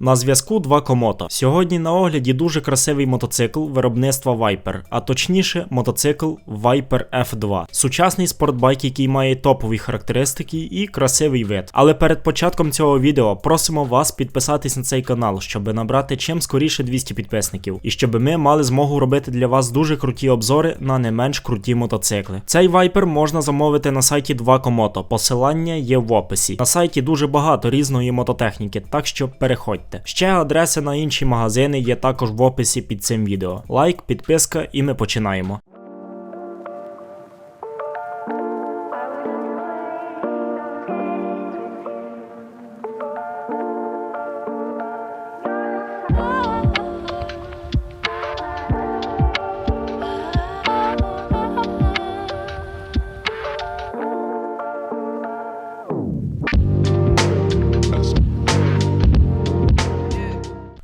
На зв'язку два комото. Сьогодні на огляді дуже красивий мотоцикл виробництва Viper, а точніше мотоцикл Viper F2. Сучасний спортбайк, який має топові характеристики і красивий вид. Але перед початком цього відео просимо вас підписатись на цей канал, щоб набрати чим скоріше 200 підписників, і щоб ми мали змогу робити для вас дуже круті обзори на не менш круті мотоцикли. Цей Viper можна замовити на сайті 2 Комото. Посилання є в описі. На сайті дуже багато різної мототехніки, так що переходьте. Ще адреси на інші магазини є також в описі під цим відео. Лайк, підписка, і ми починаємо.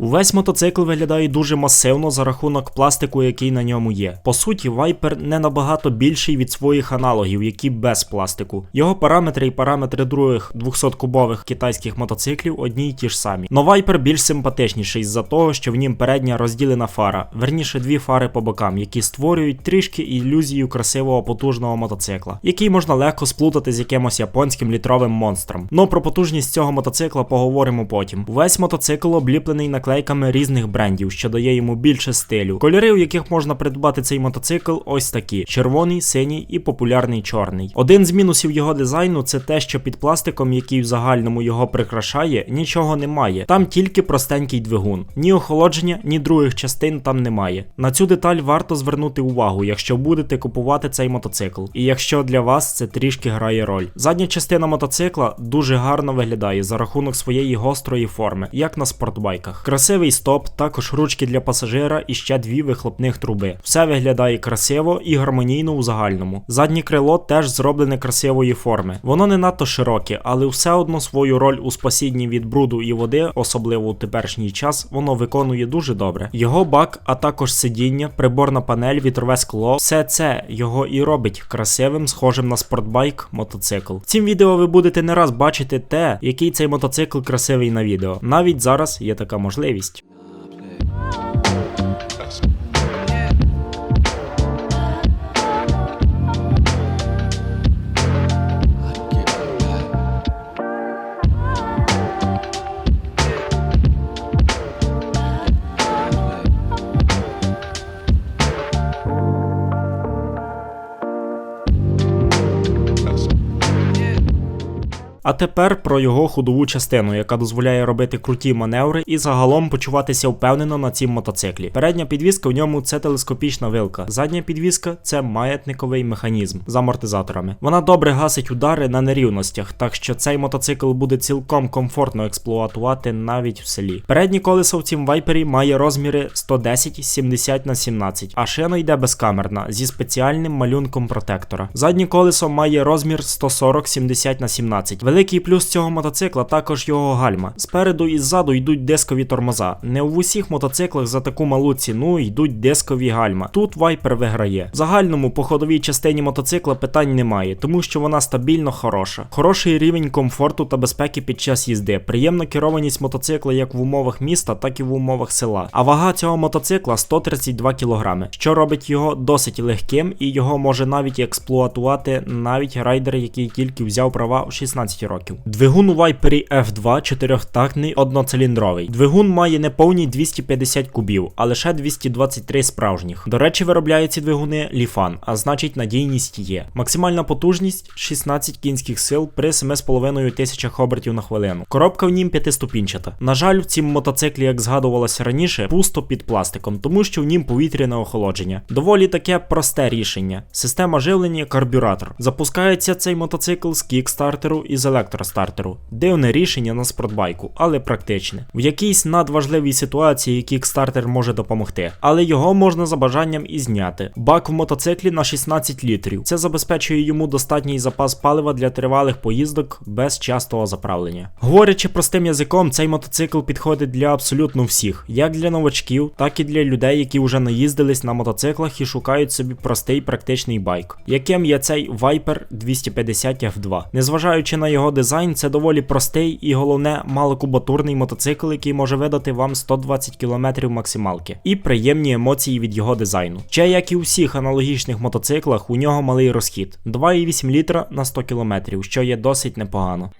Увесь мотоцикл виглядає дуже масивно за рахунок пластику, який на ньому є. По суті, Viper не набагато більший від своїх аналогів, які без пластику. Його параметри і параметри других 200-кубових китайських мотоциклів одні й ті ж самі. Но Viper більш симпатичніший з-за того, що в нім передня розділена фара, верніше дві фари по бокам, які створюють трішки ілюзію красивого потужного мотоцикла, який можна легко сплутати з якимось японським літровим монстром. Но про потужність цього мотоцикла поговоримо потім. Весь мотоцикл обліплений наклейками різних брендів, що дає йому більше стилю. Кольори, у яких можна придбати цей мотоцикл, ось такі: червоний, синій і популярний чорний. Один з мінусів його дизайну це те, що під пластиком, який в загальному його прикрашає, нічого немає. Там тільки простенький двигун. Ні охолодження, ні других частин там немає. На цю деталь варто звернути увагу, якщо будете купувати цей мотоцикл. І якщо для вас це трішки грає роль. Задня частина мотоцикла дуже гарно виглядає за рахунок своєї гострої форми, як на спортбайках. Красивий стоп, також ручки для пасажира і ще дві вихлопних труби. Все виглядає красиво і гармонійно у загальному. Заднє крило теж зроблене красивої форми. Воно не надто широке, але все одно свою роль у спасінні від бруду і води, особливо у теперішній час, воно виконує дуже добре. Його бак, а також сидіння, приборна панель, вітрове скло, все це його і робить красивим, схожим на спортбайк мотоцикл. В відео ви будете не раз бачити те, який цей мотоцикл красивий на відео. Навіть зараз є така можливість можливість. А тепер про його ходову частину, яка дозволяє робити круті маневри і загалом почуватися впевнено на цім мотоциклі. Передня підвізка в ньому це телескопічна вилка. Задня підвізка це маятниковий механізм з амортизаторами. Вона добре гасить удари на нерівностях, так що цей мотоцикл буде цілком комфортно експлуатувати навіть в селі. Переднє колесо в цім вайпері має розміри 110 70 на 17, а шина йде безкамерна зі спеціальним малюнком протектора. Заднє колесо має розмір 140 70 на 17. Великий плюс цього мотоцикла також його гальма. Спереду і ззаду йдуть дискові тормоза. Не в усіх мотоциклах за таку малу ціну йдуть дискові гальма. Тут Viper виграє. В загальному по ходовій частині мотоцикла питань немає, тому що вона стабільно хороша. Хороший рівень комфорту та безпеки під час їзди. Приємна керованість мотоцикла як в умовах міста, так і в умовах села. А вага цього мотоцикла 132 кг, що робить його досить легким і його може навіть експлуатувати навіть райдер, який тільки взяв права у 16 років. Двигун у Viper F2 чотирьохтактний одноциліндровий. Двигун має неповні 250 кубів, а лише 223 справжніх. До речі, виробляють ці двигуни Ліфан, а значить надійність є. Максимальна потужність 16 кінських сил при 7,5 тисячах обертів на хвилину. Коробка в нім п'ятиступінчата. На жаль, в цім мотоциклі, як згадувалося раніше, пусто під пластиком, тому що в нім повітряне охолодження. Доволі таке просте рішення. Система живлення карбюратор. Запускається цей мотоцикл з кікстартеру і з електростартеру. Дивне рішення на спортбайку, але практичне. В якійсь надважливій ситуації кікстартер може допомогти, але його можна за бажанням і зняти. Бак в мотоциклі на 16 літрів. Це забезпечує йому достатній запас палива для тривалих поїздок без частого заправлення. Говорячи простим язиком, цей мотоцикл підходить для абсолютно всіх, як для новачків, так і для людей, які вже наїздились на мотоциклах і шукають собі простий практичний байк, яким є цей Viper 250 F2. Незважаючи на його його дизайн, це доволі простий і головне малокубатурний мотоцикл, який може видати вам 120 км максималки, і приємні емоції від його дизайну. Ще як і у всіх аналогічних мотоциклах, у нього малий розхід 2,8 літра на 100 км, що є досить непогано.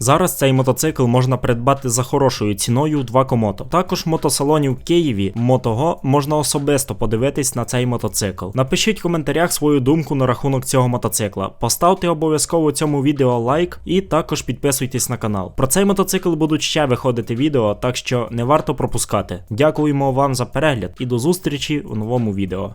Зараз цей мотоцикл можна придбати за хорошою ціною в два комото. Також в мотосалоні в Києві Мотого можна особисто подивитись на цей мотоцикл. Напишіть в коментарях свою думку на рахунок цього мотоцикла. Поставте обов'язково цьому відео лайк і також підписуйтесь на канал. Про цей мотоцикл будуть ще виходити відео, так що не варто пропускати. Дякуємо вам за перегляд і до зустрічі у новому відео.